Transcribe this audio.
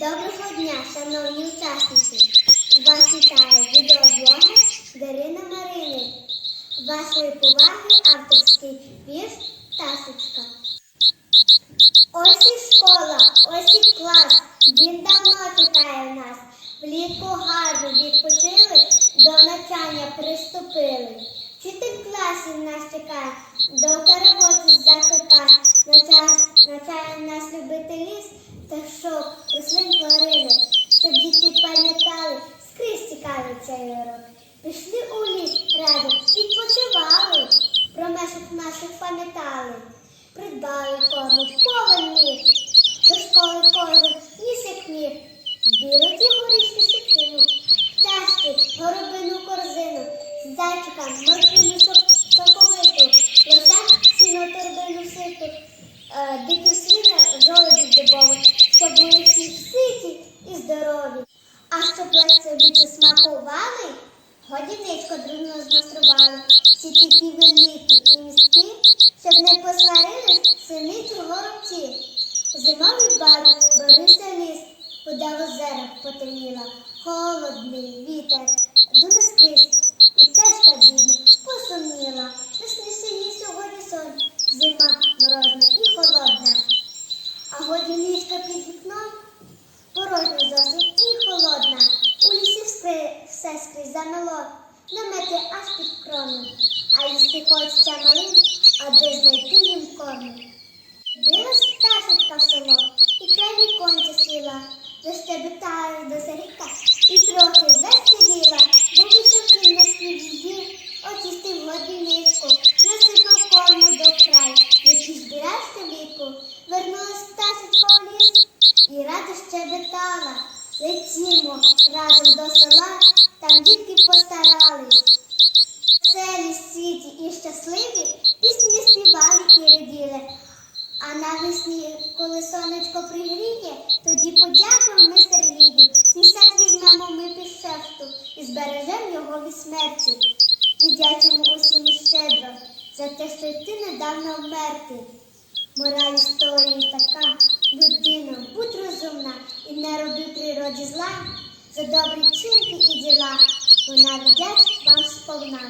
Доброго дня, шановні учасниці! Вас вітає відеоблогер Дарина Марини. Вашої поваги авторський вірш Тасочка. Ось і школа, ось і клас. Він давно чекає нас. Влітку гарно відпочили, до навчання приступили. Вчитель класів нас чекає, до роботи закликає. Навчає, нас любити ліс та шок, рослин тварини, щоб діти пам'ятали, скрізь цікавий цей урок. Пішли у ліс разом, відпочивали, про мешок наших пам'ятали, придбали корму повен мір, до школи кожен ніс як мір, білить і горішки шипину, пташки, горобину корзину, зайчика, морквину сок- соковиту, лося сіно торбину ситу, е, дикі свиня жолоді здобових, щоб були всі ситі і здорові. А щоб лесовіці смакували, годіничко дружно змастрували, всі такі великі і міські, щоб не посварились синиці горобці. Зимовий бар борився ліс, вода в озерах потемніла, холодний вітер, дуне скрізь, і тежка бідна посумніла. Синій сьогодні сон, зима морозна і холодна. А ліжка під вікном порожня зовсім і холодна. У лісі все, все скрізь замело, намети аж під крону. А їсти хочеться малим, а де знайти їм корму. Билась пташечка в село, і край віконця сіла, віку, вернулась пташечка у ліс, і радо щебетала. Летімо разом до села, там дітки постарались. Веселі, світі і щасливі пісні співали і раділи. А навесні, коли сонечко пригріє, тоді подякуємо ми Сергію. Сад візьмемо ми під шефту і збережемо його від смерті. І Віддячимо усім щедро за те, що ти недавно вмерти. Мораль історії така, людина, будь розумна і не роби природі зла, за добрі вчинки і діла, вона віддячить вам сповна.